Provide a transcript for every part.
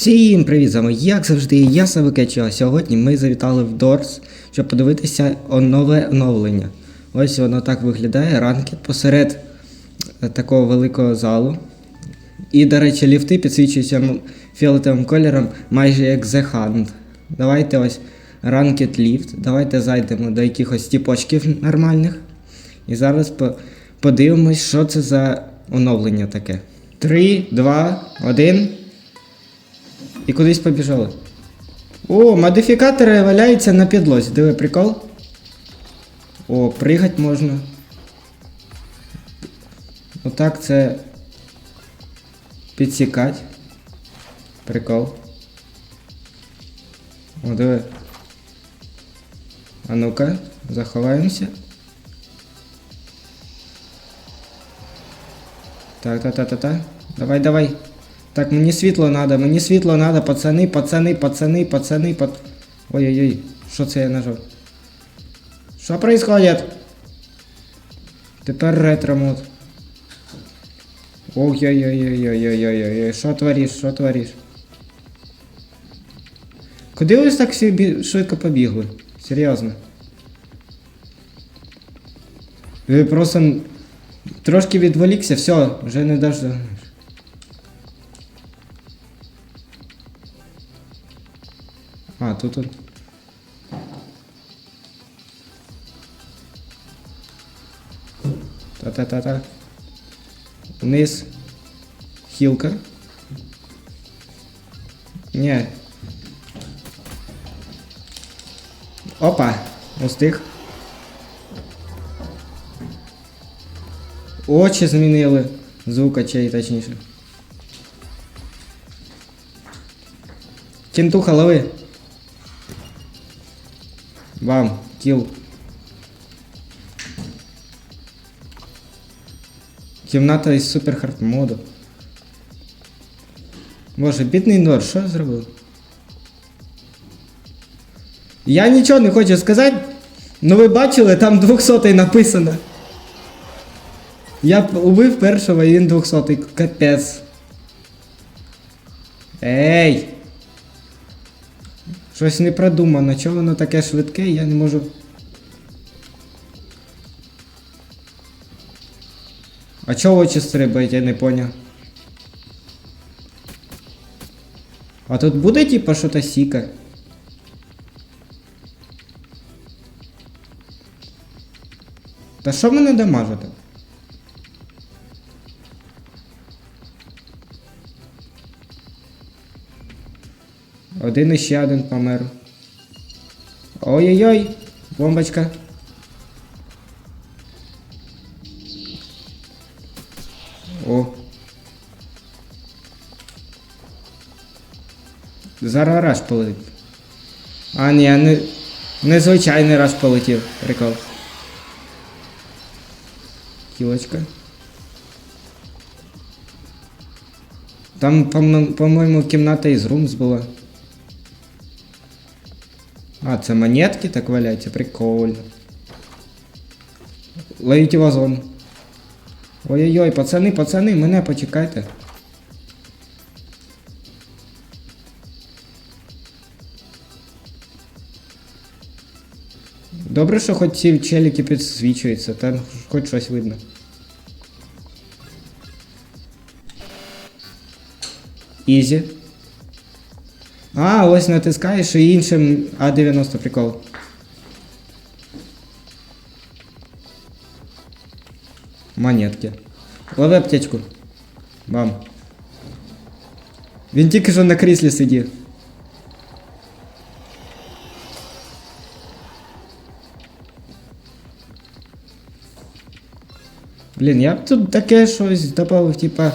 Всім привіт, з вами як завжди, я Савикечо, сьогодні ми завітали в Дорс, щоб подивитися нове оновлення. Ось воно так виглядає, ранкет посеред е, такого великого залу. І, до речі, ліфти підсвічуються фіолетовим кольором, майже як The Hunt. Давайте ось ранкет ліфт. Давайте зайдемо до якихось тіпочків нормальних. І зараз по- подивимось, що це за оновлення таке. Три, два, один. І кудись побіжали. О, модифікатори валяються на підлозі. Диви прикол. О, пригать можна. Отак це підсікать. Прикол. О, диви. А ну-ка, заховаємося. Так, та, та, та, та. Давай, давай. Так, мені світло надо, мені світло надо, пацани, пацани, пацани, пацани, пат... Ой-ой-ой, що це я нажав? Що происходит? Тепер ретро мод. Ой-ой-ой-ой-ой-ой-ой-ой, що твориш, що твориш? Куди ви так всі швидко побігли? Серйозно. Ви просто трошки відволікся, все, вже не дождеш. А, тут тут. Та-та-та-та. Вниз. Хілка. Ні. Опа! Устиг. Очі змінили. Звук очей, точніше. Кентуха, лови. Вам, кіл. Кімната із супер хард моду. Боже, бідний Нор, що зробив? Я нічого не хочу сказати, ну ви бачили, там 200 написано. Я п- убив першого і він 200 капець. Ей! Щось не продумано, чого воно таке швидке, я не можу. А чого очі стрибають, я не поняв. А тут буде типа що-то сіка? Та що мене дамажити? Один іще один помер. Ой-ой-ой! Бомбочка. О. Зараз раш полетить. А, ні, не, незвичайний раш полетів. Прикол. Кілочка. Там, по-мо- по-моєму, кімната із румс була. А, це монетки так валяються, прикольно. Ловіть вазон. Ой-ой-ой, пацани, пацани, мене почекайте. Добре, що хоч ці челіки підсвічуються, там хоч щось видно. Ізі. А, ось натискаєш і іншим А90 прикол. Монетки. Лови аптечку. Бам. Він тільки що на кріслі сидів. Блін, я б тут таке щось добавив, типа.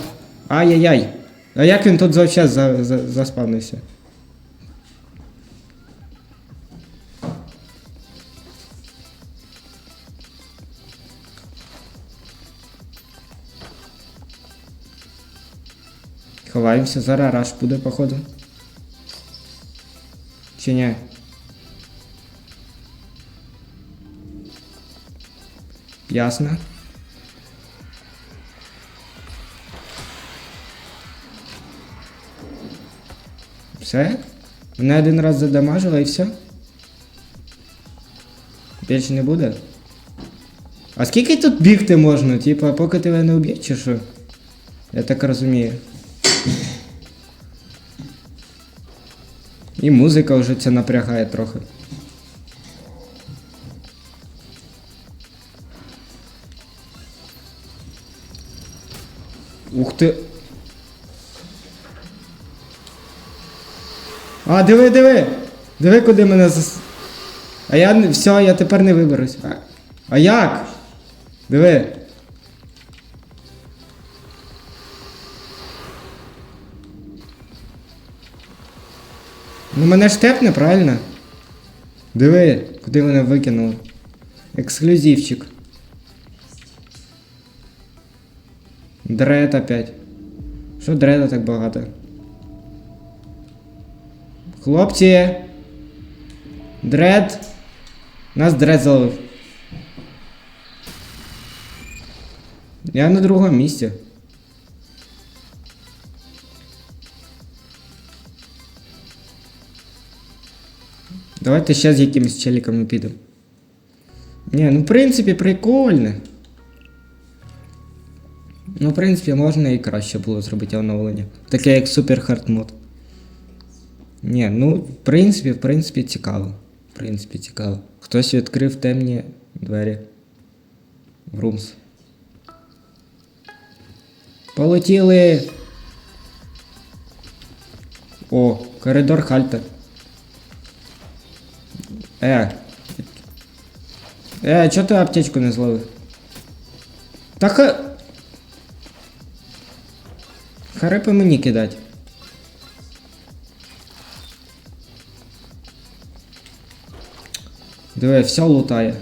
Ай-яй-яй. А як він тут взагалі за, за, заспавнився? Ховаємося, зараз раш буде, походу. Чи ні? Ясно. Все? Мене один раз задамажило і все? Більше не буде? А скільки тут бігти можна? Типа, поки тебе не уб'є, чи що? Я так розумію. І музика вже це напрягає трохи. Ух ти. А, диви, диви! Диви, куди мене зас... А я. Все, я тепер не виберусь. А, а як? Диви. Ну мене ж тепне, правильно? Диви, куди мене викинули. Ексклюзивчик. Дред опять. Що дреда так багато? Хлопці! Дред! Нас дред залив. Я на другому місці. Давайте ще з якимись челіками підемо. Ні, ну в принципі прикольно. Ну, в принципі, можна і краще було зробити оновлення. Таке як Super Hard Mode. Ні, ну, в принципі, в принципі, цікаво. В принципі, цікаво. Хтось відкрив темні двері. В Rooms. Полетіли! О, коридор Хальтер. Е. Е, чого ти аптечку не зловив? Та ха... Харепи мені кидать. Диви, все лутає.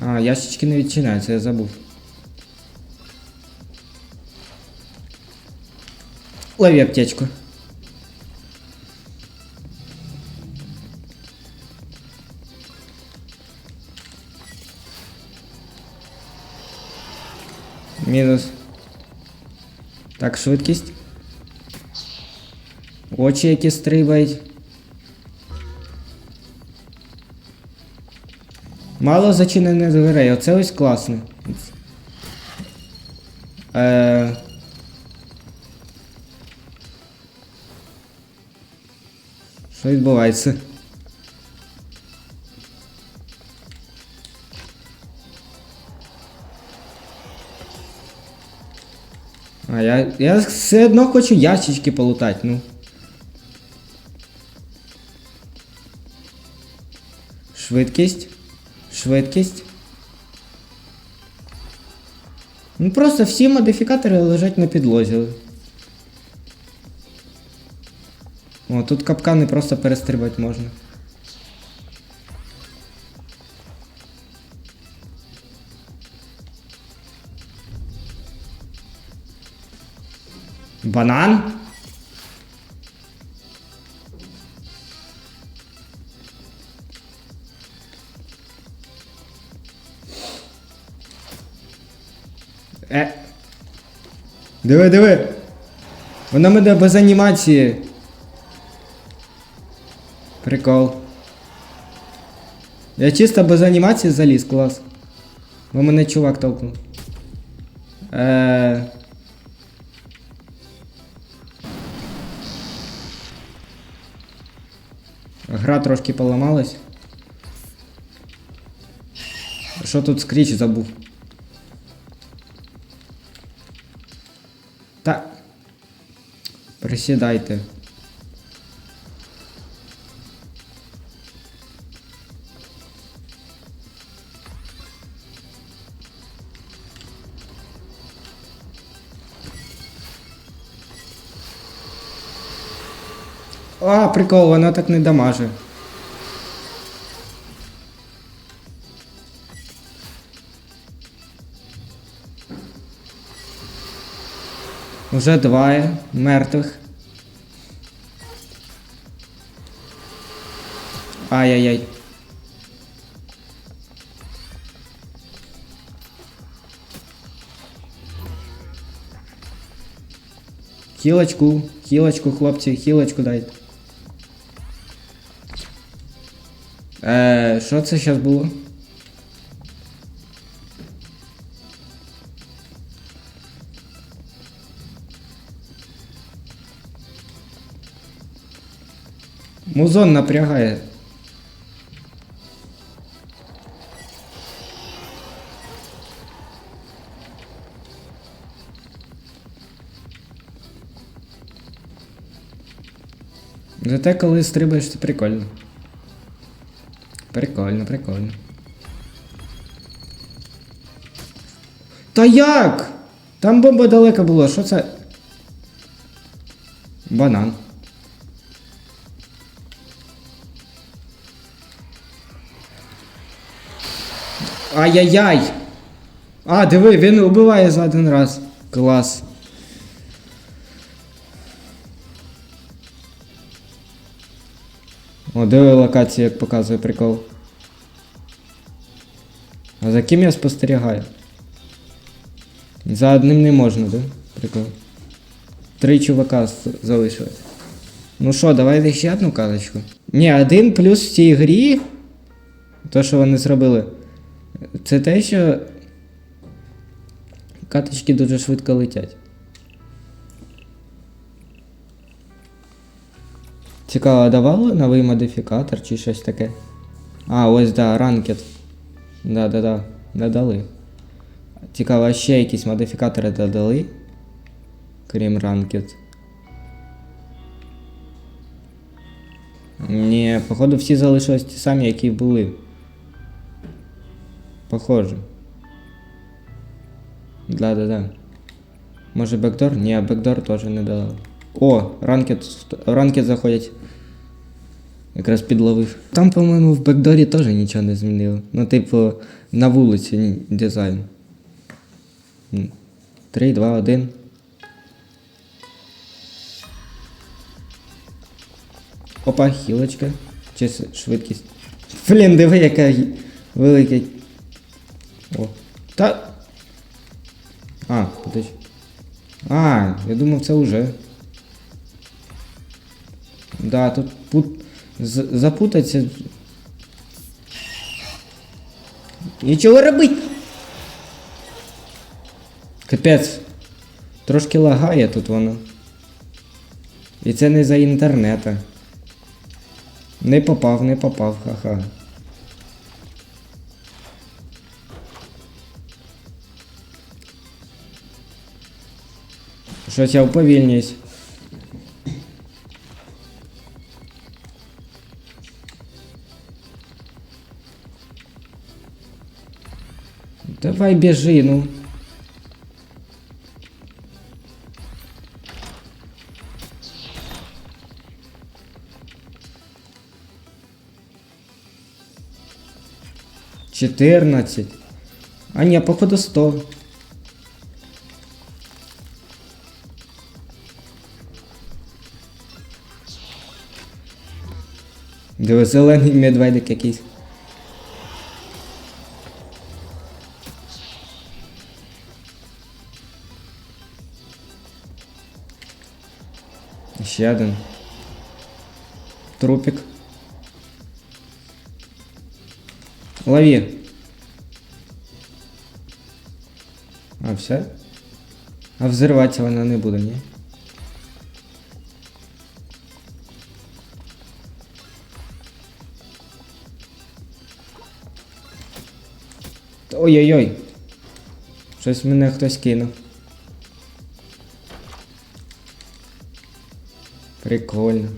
А, ящички не відчиняються, я забув. Лови аптечку. Мінус. Так, швидкість. Очі, які стрибають. Мало зачинених дверей, оце ось класно. Е... Що відбувається? Я, я все одно хочу ящички полутати, ну. Швидкість. Швидкість. Ну просто всі модифікатори лежать на підлозі. О, тут капкани просто перестрибати можна. Банан? Е. Диви, диви. Вона мене без анімації. Прикол. Я чисто без анімації заліз, клас. Бо мене чувак толкнув. Е. Гра трошки поламалась. Що тут скріч забув? Так. Присідайте. Прикол, вона так не дамаже. Уже двоє мертвих. Ай-яй-яй. Хілочку, хілочку, хлопці, хілочку дайте. Е, що це зараз було? Музон напрягає. Зате коли стрибаєш, це прикольно. Прикольно, прикольно. Та як? Там бомба далека була, що це? Банан. Ай-яй-яй! А, диви, він убиває за один раз. Клас. О, диви локацію, як показує прикол. А за ким я спостерігаю? За одним не можна, да? Прикол. Три чувака залишилось. Ну що, давайте ще одну казочку. Ні, один плюс в цій грі. То, що вони зробили. Це те, що. Каточки дуже швидко летять. Цікаво, давали новий модифікатор чи щось таке? А, ось да, ранкет. Да, да, да. Додали. Цікаво, ще якісь модифікатори додали? Крім ранкет. Ні, походу всі залишились ті самі, які були. Похоже. Да, да, да. Може бекдор? Ні, бекдор теж не додали. О, ранкет, ранкет заходять. Якраз підловив. Там, по-моєму, в бекдорі теж нічого не змінили. Ну, типу, на вулиці дизайн. 3, 2, 1. Опа, хілочка. Чи швидкість. Блін, диви, яка велика. О. Та. А, подожди. А, я думав, це уже. Да, тут пут... запутаться. Нічого робить. Капець. Трошки лагає тут воно. І це не за інтернета. Не попав, не попав, ха-ха. Щось я уповільнююсь. Давай біжи, ну. Чотирнадцять. А ні, походу сто. Диви, зелений медведик якийсь. Ще один. Трупик. Лови. А, все? А взриватися вона не буде, ні? Ой-ой-ой. Щось мене хтось кинув. Прикольно.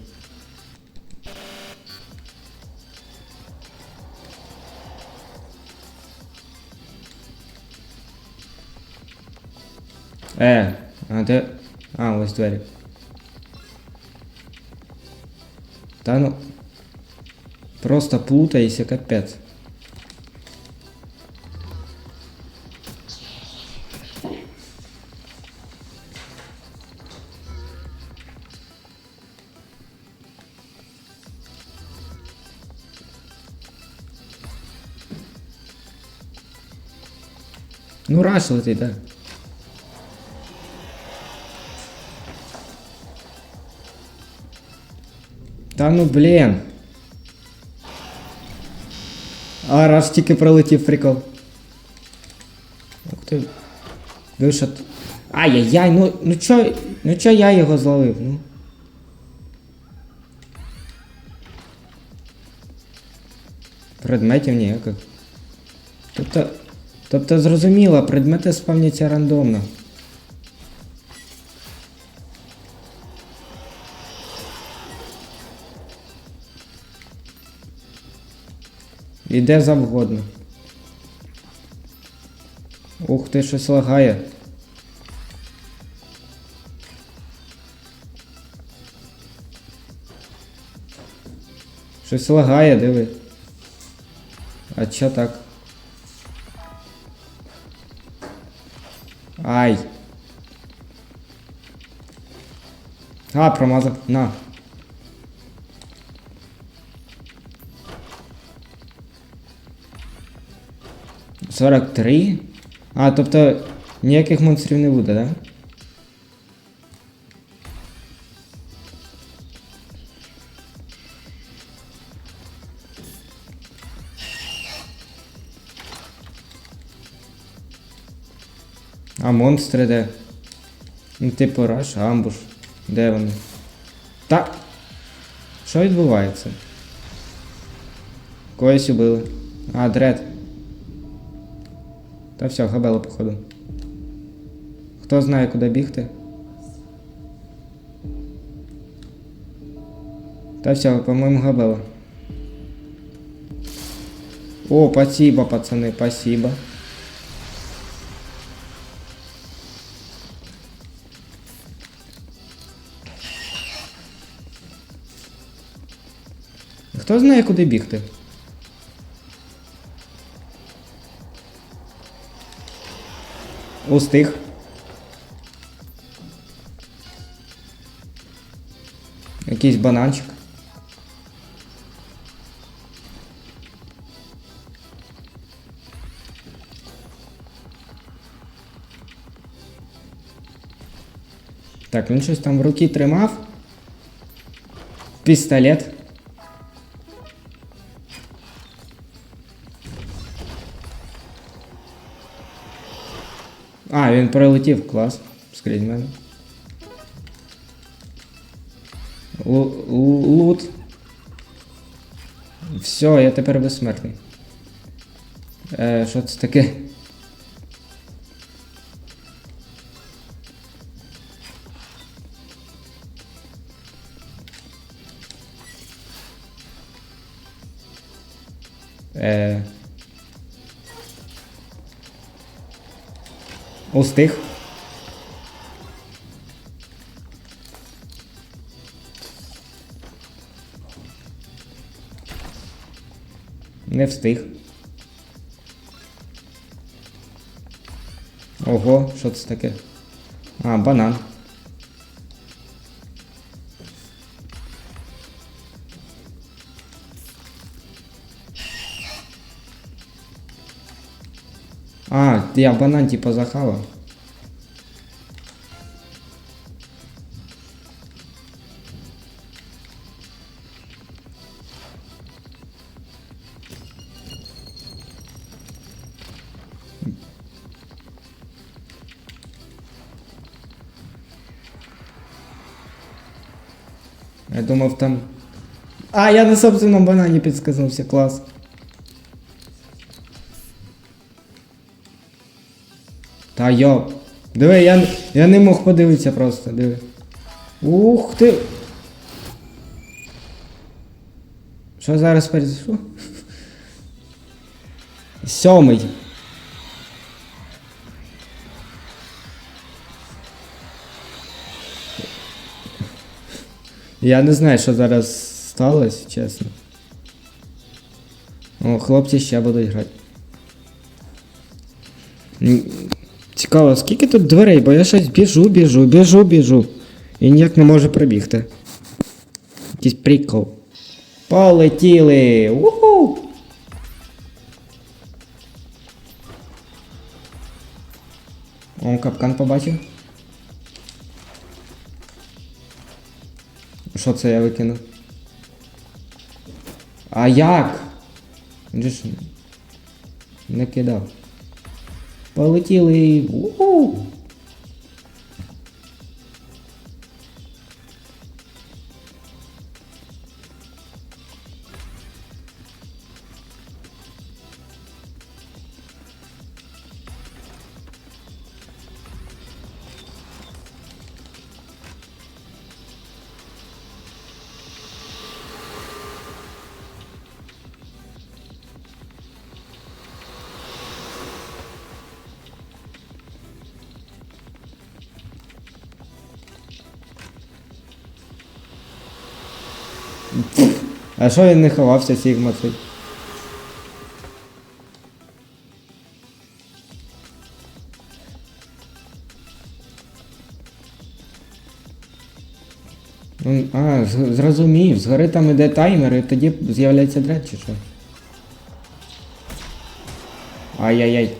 Е, а де. А, ось двері. Та ну. Просто плутайся, капець. Ну, раш летить, так. Да ну блин. А, раш тільки пролетів прикол. Як ти. Вишат. Ай-яй-яй, ну ну чо, ну чо я его зловив, ну. Предметів ніяких. Тобто тобто зрозуміло, предмети спавняться рандомно. І де завгодно. Ух ти, щось лагає. Щось лагає, диви. А чо так? Ай. А, промазав. На. Сорок три? А, тобто ніяких монстрів не буде, да? А монстри де? Ну, типу раш, амбуш. Де вони? Та. Що відбувається? Когось убили. А, дред. Та все, габело, походу. Хто знає, куди бігти? Та все, по-моєму, габело. О, спасибо, пацаны, спасибо. Хто знає, куди бігти? Устиг. Якийсь бананчик. Так, він щось там в руки тримав. Пістолет. А, він прилетів, клас. Скрізь мене. Л лу- Лут. Все, я тепер безсмертний. Е, що це таке? Устиг. Не встиг. Ого, що це таке? А, банан. Я банан типа захавав. Я думав там. А, я на собственном банані підсказався, клас. Та йоп. Диви, я, я не мог подивитися просто, диви. Ух ти. Що зараз произошло? Сьомий. Я не знаю, що зараз сталося, чесно. О, хлопці ще будуть грати. Цікаво, скільки тут дверей, бо я щось біжу, біжу, біжу, біжу. І ніяк не можу пробігти. Якийсь прикол. Полетіли! Уху! О, капкан побачив. Що це я викинув? А як? Він же ж не кидав. Полетіли. У-у! А що він не ховався, Сігма цей? Ну, А, зрозумів, згори там іде таймер і тоді з'являється дред чи що? Ай-яй-яй.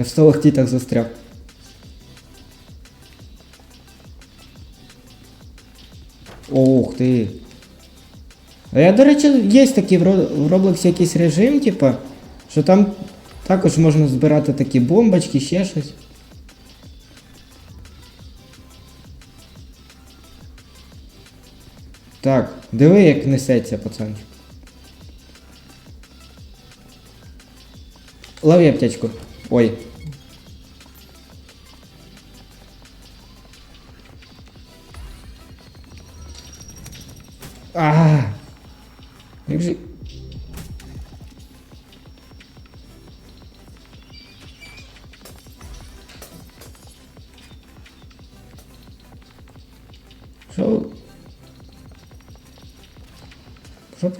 я в сталактитах застряв. Ух ти. А я, до речі, є такий в Ро- в Roblox якийсь режим, типа, що там також можна збирати такі бомбочки, ще щось. Так, диви, як несеться, пацанчик. Лови аптечку. Ой.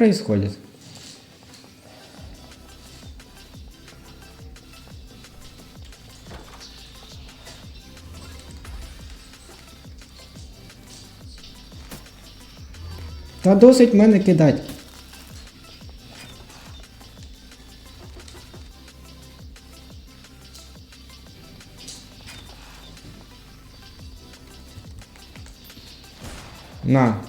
Происходит? Та досить мене кидать. На,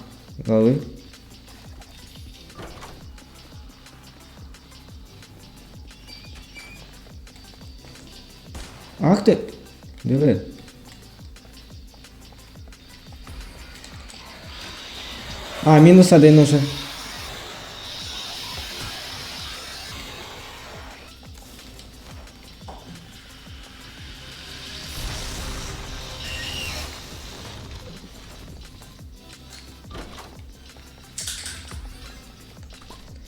мінус один уже.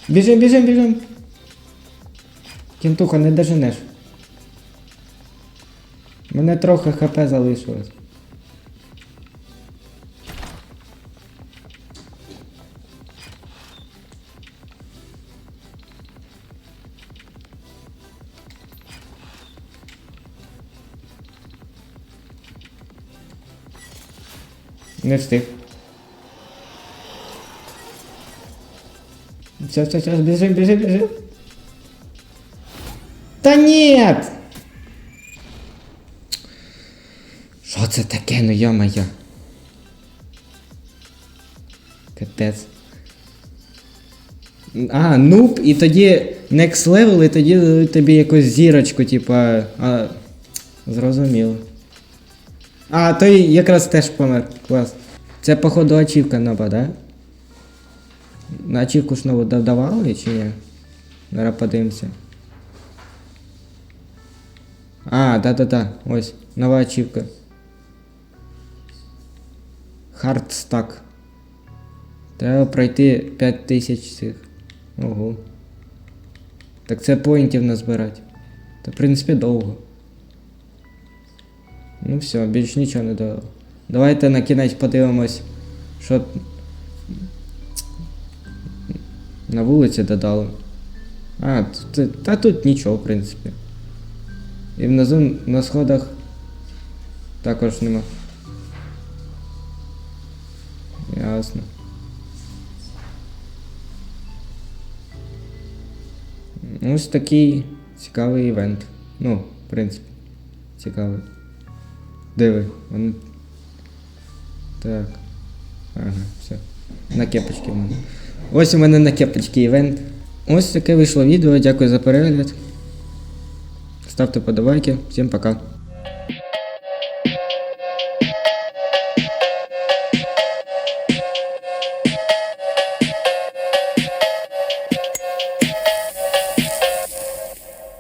Біжим, біжим, біжим. Кінтуха, не доженеш. Мене трохи хп залишилось. Не встиг. Сейчас, сейчас, сейчас, бежим, бежим, бежим. Та нет! Що це таке, ну йо-моє? Капець. А, нуб, і тоді next level, і тоді дадуть тобі якусь зірочку, типа. А, зрозуміло. А, той якраз теж помер. Клас. Це, походу, ачівка нова, да? На ачівку ж нову додавали чи ні? Зараз подивимося. А, да-да-да. Ось, нова. Hard stack. Треба пройти 5000 цих. Ого. Так це поінтів назбирати. Та в принципі довго. Ну все, більш нічого не дало. Давайте на кінець подивимось, що на вулиці додали. А, тут, та тут нічого, в принципі. І внизу на сходах також нема. Ясно. Ось такий цікавий івент. Ну, в принципі, цікавий. Диви, вони. Так. Ага, все. На кепочки в мене. Ось у мене на кепочки івент. Ось таке вийшло відео. Дякую за перегляд. Ставте подобайки. Всім пока.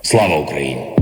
Слава Україні!